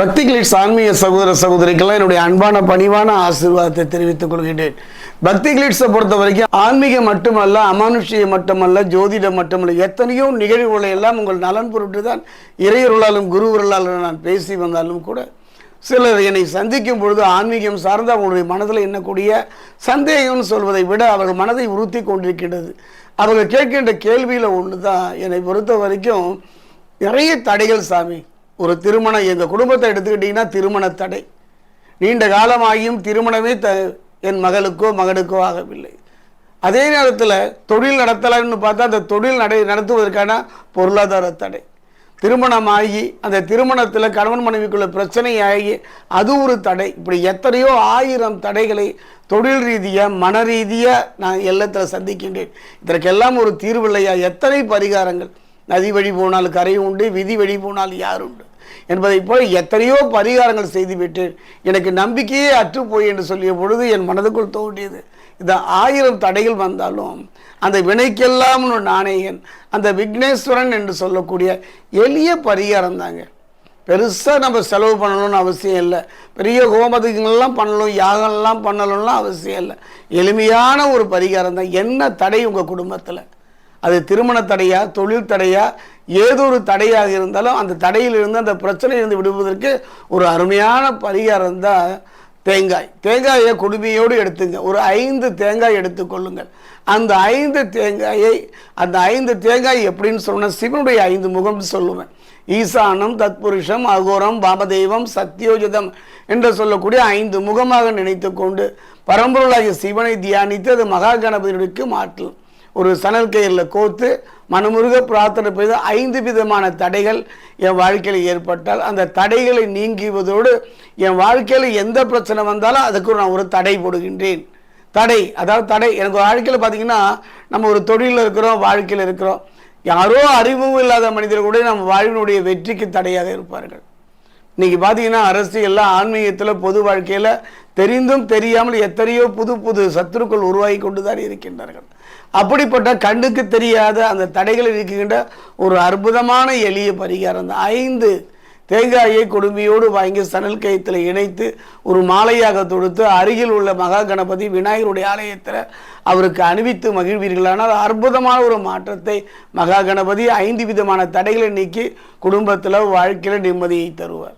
பக்தி கிளிட்ஸ் ஆன்மீக சகோதர சகோதரிக்கெல்லாம் என்னுடைய அன்பான பணிவான ஆசீர்வாதத்தை தெரிவித்துக் கொள்கின்றேன். பக்தி கிளிட்ஸை பொறுத்த வரைக்கும் ஆன்மீகம் மட்டுமல்ல அமானுஷ்யம் மட்டுமல்ல ஜோதிடம் மட்டுமல்ல எத்தனையோ நிகழ்வுகளை எல்லாம் உங்கள் நலன் பொருட்டு தான் இறையருளாலும் குருவருளாலும் நான் பேசி வந்தாலும் கூட சிலர் என்னை சந்திக்கும் பொழுது ஆன்மீகம் சார்ந்த அவங்களுடைய மனதில் எண்ணக்கூடிய சந்தேகம்னு சொல்வதை விட அவர்கள் மனதை உறுத்தி கொண்டிருக்கின்றது. அவர்கள் கேட்கின்ற கேள்வியில் ஒன்று தான் என்னை பொறுத்த வரைக்கும் நிறைய தடைகள் சாமி. ஒரு திருமணம் எங்கள் குடும்பத்தை எடுத்துக்கிட்டிங்கன்னா திருமண தடை. நீண்ட காலமாகியும் திருமணமே த என் மகளுக்கோ மகனுக்கோ ஆகவில்லை. அதே நேரத்தில் தொழில் நடத்தலாம்னு பார்த்தா அந்த தொழில் நடை நடத்துவதற்கான பொருளாதார தடை. திருமணமாகி அந்த திருமணத்தில் கணவன் மனைவிக்குள்ள பிரச்சனை ஆகி அது ஒரு தடை. இப்படி எத்தனையோ ஆயிரம் தடைகளை தொழில் ரீதியாக மன ரீதியாக நான் எல்லாத்தில் சந்திக்கின்றேன். இதற்கெல்லாம் ஒரு தீர்வு இல்லையா? எத்தனை பரிகாரங்கள்? நதி வழி போனால் கரை உண்டு விதி வழி போனால் யார் உண்டு? என்பதைப் போல எத்தனையோ பரிகாரங்கள் செய்துவிட்டு எனக்கு நம்பிக்கையே அற்றுப்போய் என்று சொல்லிய பொழுது என் மனதுக்குள் தோன்றியது. இந்த ஆயிரம் தடைகள் வந்தாலும் அந்த வினைக்கெல்லாம் நாணயன் அந்த விக்னேஸ்வரன் என்று சொல்லக்கூடிய எளிய பரிகாரம் தாங்க. பெருசாக நம்ம செலவு பண்ணணும்னு அவசியம் இல்லை. பெரிய ஹோமதிகங்கள்லாம் பண்ணணும் யாகம்லாம் பண்ணணும்லாம் அவசியம் இல்லை. எளிமையான ஒரு பரிகாரம் தான். என்ன தடை உங்கள் குடும்பத்தில்? அது திருமண தடையா தொழில் தடையா ஏதோ ஒரு தடையாக இருந்தாலும் அந்த தடையிலிருந்து அந்த பிரச்சனையிலிருந்து விடுவதற்கு ஒரு அருமையான பரிகாரம் தான் தேங்காய். தேங்காயை குடுமையோடு எடுத்துங்க. ஒரு ஐந்து தேங்காய் எடுத்துக்கொள்ளுங்கள் அந்த ஐந்து தேங்காயை அந்த ஐந்து தேங்காய் எப்படின்னு சொன்னால் சிவனுடைய ஐந்து முகம்னு சொல்லுவேன். ஈசானம் தத்புருஷம் அகோரம் பாபதெய்வம் சத்யோஜிதம் என்று சொல்லக்கூடிய ஐந்து முகமாக நினைத்து கொண்டு பரம்பொருளாகிய சிவனை தியானித்து அது மகா கணபதிக்கு மாற்றும் ஒரு சணல் கயிறில் கோர்த்து மனமுருக பிரார்த்தனை பெய்து ஐந்து விதமான தடைகள் என் வாழ்க்கையில் ஏற்பட்டால் அந்த தடைகளை நீங்குவதோடு என் வாழ்க்கையில் எந்த பிரச்சனை வந்தாலும் அதுக்கு நான் ஒரு தடை போடுகின்றேன். தடை அதாவது தடை. எனக்கு வாழ்க்கையில் பார்த்தீங்கன்னா நம்ம ஒரு தொழிலில் இருக்கிறோம் வாழ்க்கையில் இருக்கிறோம். யாரோ அறிவும் இல்லாத மனிதர் கூட நம்ம வாழ்வினுடைய வெற்றிக்கு தடையாக இருப்பார்கள். இன்றைக்கி பார்த்தீங்கன்னா அரசியலில் ஆன்மீகத்தில் பொது வாழ்க்கையில் தெரிந்தும் தெரியாமல் எத்தனையோ புது புது சத்துருக்கள் உருவாகி கொண்டு தான் இருக்கின்றார்கள். அப்படிப்பட்ட கண்ணுக்கு தெரியாத அந்த தடைகளை இருக்கின்ற ஒரு அற்புதமான எளிய பரிகாரம் தான். ஐந்து தேங்காயை கொடுமையோடு வாங்கி சணல் கயத்தில் இணைத்து ஒரு மாலையாக தொடுத்து அருகில் உள்ள மகா கணபதி விநாயகருடைய ஆலயத்தில் அவருக்கு அணிவித்து மகிழ்வீர்களானால் அற்புதமான ஒரு மாற்றத்தை மகா கணபதி ஐந்து விதமான தடைகளை நீக்கி குடும்பத்தில் வாழ்க்கையில் நிம்மதியை தருவார்.